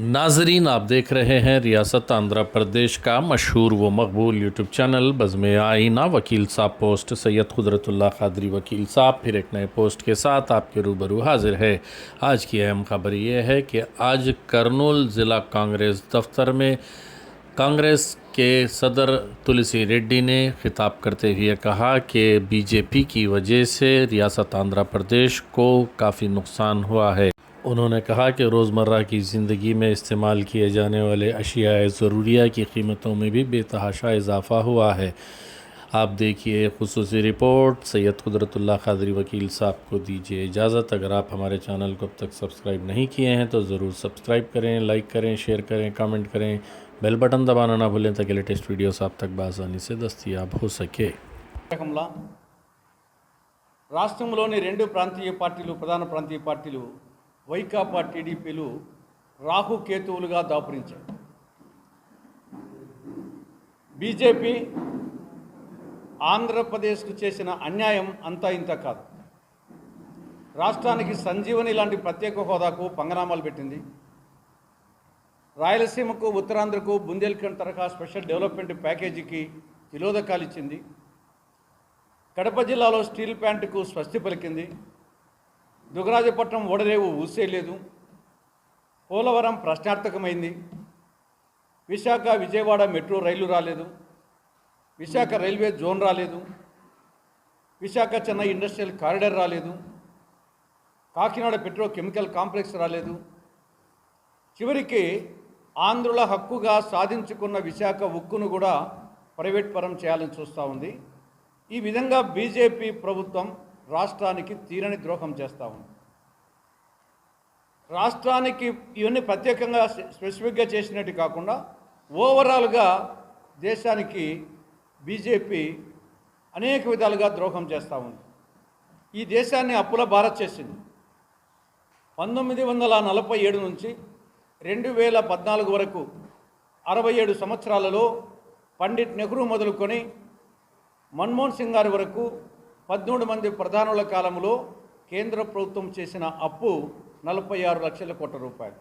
ناظرین، آپ دیکھ رہے ہیں ریاست آندھرا پردیش کا مشہور و مقبول یوٹیوب چینل، بزم آئینہ، وکیل صاحب پوسٹ، سید قدرت اللہ قادری وکیل صاحب، پھر ایک نئے پوسٹ کے ساتھ آپ کے روبرو حاضر ہے آج کی اہم خبر یہ ہے کہ آج کرنول ضلع کانگریس دفتر میں کانگریس کے صدر تلسی ریڈی نے خطاب کرتے ہوئے کہا کہ بی جے پی کی وجہ سے ریاست آندھرا پردیش کو کافی نقصان ہوا ہے۔ انہوں نے کہا کہ روزمرہ کی زندگی میں استعمال کیے جانے والے اشیاء ضروریہ کی قیمتوں میں بھی بے تحاشا اضافہ ہوا ہے۔ آپ دیکھیے خصوصی رپورٹ، سید قدرت اللہ قادری وکیل صاحب کو دیجیے اجازت۔ اگر آپ ہمارے چینل کو اب تک سبسکرائب نہیں کیے ہیں تو ضرور سبسکرائب کریں، لائک کریں، شیئر کریں، کامنٹ کریں۔ بیل بٹن دبانا نہ بھولیں تاکہ لیٹسٹ ویڈیوز آپ تک بآسانی سے دستیاب ہو سکے۔ రాష్ట్రంలోని రెండు ప్రాంతీయ పార్టీలు ప్రధాన ప్రాంతీయ పార్టీలు వైకాపా టీడీపీలు రాహుకేతువులుగా దాపురించాయి. బీజేపీ ఆంధ్రప్రదేశ్కు చేసిన అన్యాయం అంతా ఇంత కాదు. రాష్ట్రానికి సంజీవని లాంటి ప్రత్యేక హోదాకు పంగనామాలు పెట్టింది. రాయలసీమకు ఉత్తరాంధ్రకు బుందేల్ఖండ్ తరహా స్పెషల్ డెవలప్మెంట్ ప్యాకేజీకి తిలోదకాలు ఇచ్చింది కడప జిల్లాలో స్టీల్ ప్లాంట్కు స్వస్తి పలికింది. దుగరాజపట్నం ఓడరేవు ఊసేయలేదు పోలవరం ప్రశ్నార్థకమైంది. విశాఖ విజయవాడ మెట్రో రైలు రాలేదు. విశాఖ రైల్వే జోన్ రాలేదు. విశాఖ చెన్నై ఇండస్ట్రియల్ కారిడార్ రాలేదు. కాకినాడ పెట్రోకెమికల్ కాంప్లెక్స్ రాలేదు. చివరికి ఆంధ్రుల హక్కుగా సాధించుకున్న విశాఖ ఉక్కును కూడా ప్రైవేట్ పరం చేయాలని చూస్తూ ఉంది. ఈ విధంగా బీజేపీ ప్రభుత్వం రాష్ట్రానికి తీరని ద్రోహం చేస్తూ ఉంది. రాష్ట్రానికి ఇవన్నీ ప్రత్యేకంగా స్పెసిఫిక్గా చేసినట్టు కాకుండా ఓవరాల్గా దేశానికి బీజేపీ అనేక విధాలుగా ద్రోహం చేస్తూ ఉంది. ఈ దేశాన్ని అప్పుల భారత్ చేసింది. పంతొమ్మిది వందల నలభై ఏడు నుంచి రెండు వేల పద్నాలుగు వరకు అరవై ఏడు సంవత్సరాలలో పండిట్ నెహ్రూ మొదలుకొని మన్మోహన్ సింగ్ గారి వరకు పదమూడు మంది ప్రధానుల కాలంలో కేంద్ర ప్రభుత్వం చేసిన అప్పు నలభై ఆరు లక్షల కోట్ల రూపాయలు.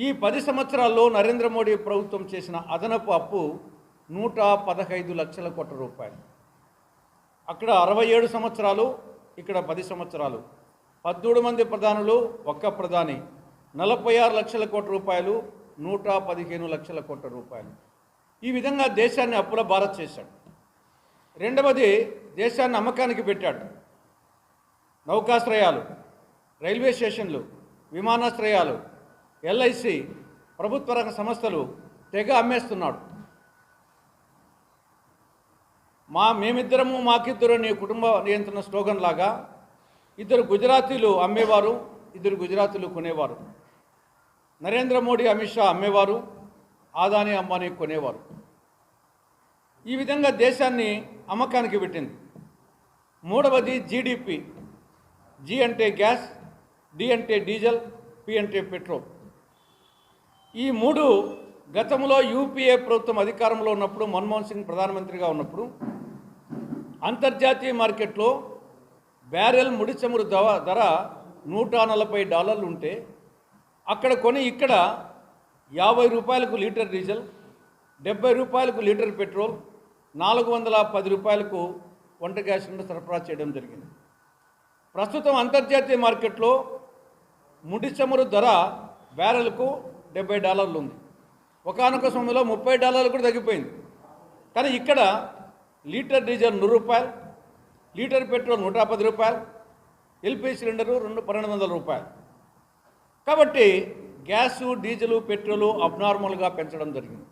ఈ పది సంవత్సరాల్లో నరేంద్ర మోడీ ప్రభుత్వం చేసిన అదనపు అప్పు నూట పదహైదు లక్షల కోట్ల రూపాయలు. అక్కడ అరవై ఏడు సంవత్సరాలు ఇక్కడ పది సంవత్సరాలు. పద్మూడు మంది ప్రధానులు ఒక్క ప్రధాని. నలభై ఆరు లక్షల కోట్ల రూపాయలు నూట పదిహేను లక్షల కోట్ల రూపాయలు. ఈ విధంగా దేశాన్ని అప్పుల భారత్ చేశాడు. రెండవది దేశాన్ని అమ్మకానికి పెట్టాడు. నౌకాశ్రయాలు రైల్వే స్టేషన్లు విమానాశ్రయాలు ఎల్ఐసి ప్రభుత్వ రంగ సంస్థలు తెగ అమ్మేస్తున్నాడు. మా మేమిద్దరము మాకిద్దరు నీ కుటుంబ నియంత్రణ స్లోగన్ లాగా ఇద్దరు గుజరాతీలు అమ్మేవారు ఇద్దరు గుజరాతీలు కొనేవారు. నరేంద్ర మోడీ అమిత్ షా అమ్మేవారు ఆదాని అంబానీ కొనేవారు. ఈ విధంగా దేశాన్ని అమ్మకానికి పెట్టింది. మూడవది జీడిపి జి అంటే గ్యాస్ డి అంటే డీజిల్ పి అంటే పెట్రోల్. ఈ మూడు గతంలో యూపీఏ ప్రభుత్వం అధికారంలో ఉన్నప్పుడు మన్మోహన్ సింగ్ ప్రధానమంత్రిగా ఉన్నప్పుడు అంతర్జాతీయ మార్కెట్లో బ్యారెల్ ముడి చమురు ధర ధర నూట నలభై డాలర్లు ఉంటే అక్కడ కొని ఇక్కడ యాభై రూపాయలకు లీటర్ డీజిల్ డెబ్బై రూపాయలకు లీటర్ పెట్రోల్ నాలుగు వందల పది రూపాయలకు వంట గ్యాస్ సిలిండర్ సరఫరా చేయడం జరిగింది. ప్రస్తుతం అంతర్జాతీయ మార్కెట్లో ముడి చమురు ధర బ్యారెల్కు డెబ్బై డాలర్లు ఉంది. ఒకనొక సమయంలో ముప్పై డాలర్లు కూడా తగ్గిపోయింది. కానీ ఇక్కడ లీటర్ డీజిల్ నూరు రూపాయలు లీటర్ పెట్రోల్ నూట పది రూపాయలు ఎల్పిజి సిలిండరు రెండు పన్నెండు వందల రూపాయలు. కాబట్టి గ్యాసు డీజిలు పెట్రోలు అబ్నార్మల్గా పెంచడం జరిగింది.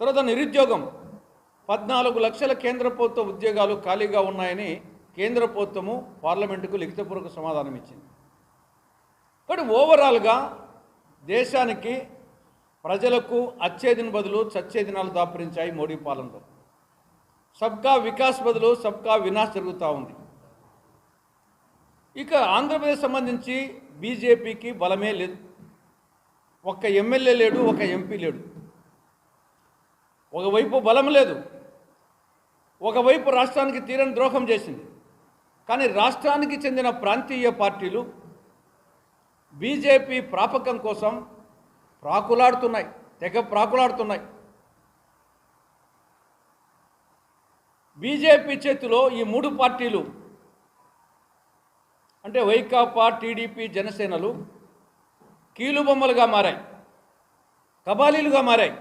తర్వాత నిరుద్యోగం. పద్నాలుగు లక్షల కేంద్ర ప్రభుత్వ ఉద్యోగాలు ఖాళీగా ఉన్నాయని కేంద్ర ప్రభుత్వము పార్లమెంటుకు లిఖితపూర్వక సమాధానం ఇచ్చింది. కానీ ఓవరాల్గా దేశానికి ప్రజలకు అచ్చేదిన బదులు చచ్చేదినాలు దాపరించాయి దాపురించాయి మోడీ పాలనలో. సబ్కా వికాస్ బదులు సబ్కా వినాశ్ జరుగుతూ ఉంది. ఇక ఆంధ్రప్రదేశ్ సంబంధించి బీజేపీకి బలమే లేదు. ఒక్క ఎమ్మెల్యే లేడు ఒక ఎంపీ లేడు. ఒకవైపు బలం లేదు. ఒకవైపు రాష్ట్రానికి తీరని ద్రోహం చేసింది. కానీ రాష్ట్రానికి చెందిన ప్రాంతీయ పార్టీలు బీజేపీ ప్రాపకం కోసం ప్రాకులాడుతున్నాయి తెగ ప్రాకులాడుతున్నాయి. బీజేపీ చేతిలో ఈ మూడు పార్టీలు అంటే వైకాపా టీడీపీ జనసేనలు కీలుబొమ్మలుగా మారాయి కబాలీలుగా మారాయి.